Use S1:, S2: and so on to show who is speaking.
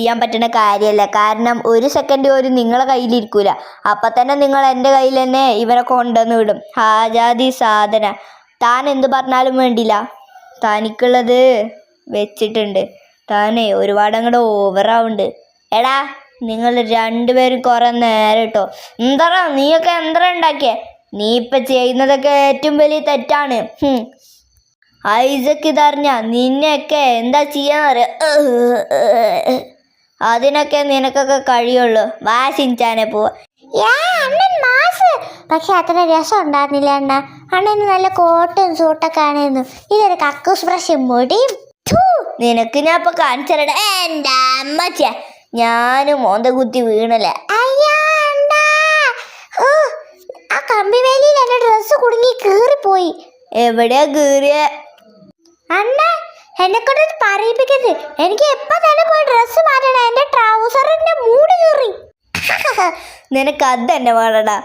S1: ചെയ്യാൻ പറ്റുന്ന കാര്യമല്ല. കാരണം ഒരു സെക്കൻഡ് പോലും നിങ്ങളെ കയ്യിലിരിക്കൂല. അപ്പൊ തന്നെ നിങ്ങൾ എന്റെ കയ്യിൽ തന്നെ ഇവരെ കൊണ്ടുവന്ന് വിടും. ഹാജാതി സാധന. താൻ എന്ത് പറഞ്ഞാലും വേണ്ടില്ല. തനിക്കുള്ളത് വെച്ചിട്ടുണ്ട്. താനേ ഒരുപാട് അങ്ങോട്ട് ഓവറാവുണ്ട് എടാ നിങ്ങൾ രണ്ടുപേരും കുറെ നേരം കേട്ടോ എന്തറ നീയൊക്കെ എന്തറ ഉണ്ടാക്കിയേ? നീ ഇപ്പം ചെയ്യുന്നതൊക്കെ ഏറ്റവും വലിയ തെറ്റാണ്. ഐസക്ക് ഇതറിഞ്ഞ നിന്നെയൊക്കെ എന്താ ചെയ്യാന്നറിയ. അതിനൊക്കെ നിനക്കൊക്കെ കഴിയുള്ളൂ. വാ ചിഞ്ചാനെ പോവാ
S2: അണ്ണൻ മാസ്. പക്ഷെ അത്ര രസം ഉണ്ടായിരുന്നില്ല അണ്ണ. അണ്ണന് നല്ല കോട്ടും സൂട്ടൊക്കെ ആണെന്നു. ഇതൊരു കക്കൂസ് ബ്രഷും മുടിയും
S1: നിനക്ക് ഞാൻ ഇപ്പൊ കാണിച്ചരട. എന്റെ അമ്മച്ച. ഞാനും മോന്ത കുത്തി വീണല്ലേ.
S2: ആ കമ്പി വേലിയിൽ എന്റെ ഡ്രസ്സ് കുടുങ്ങി കീറിപ്പോയി.
S1: എവിടെയാ കീറിയ?
S2: അണ്ണ എന്നെ കൊണ്ട് പറയിപ്പിക്കരുത്. എനിക്ക് എപ്പോ തന്നെ പോയി ഡ്രസ്സ് മാറ്റണം എന്റെ ട്രൗസറിന്റെ മൂട് കീറി
S1: നിനക്ക് അത് തന്നെ വേണടാ.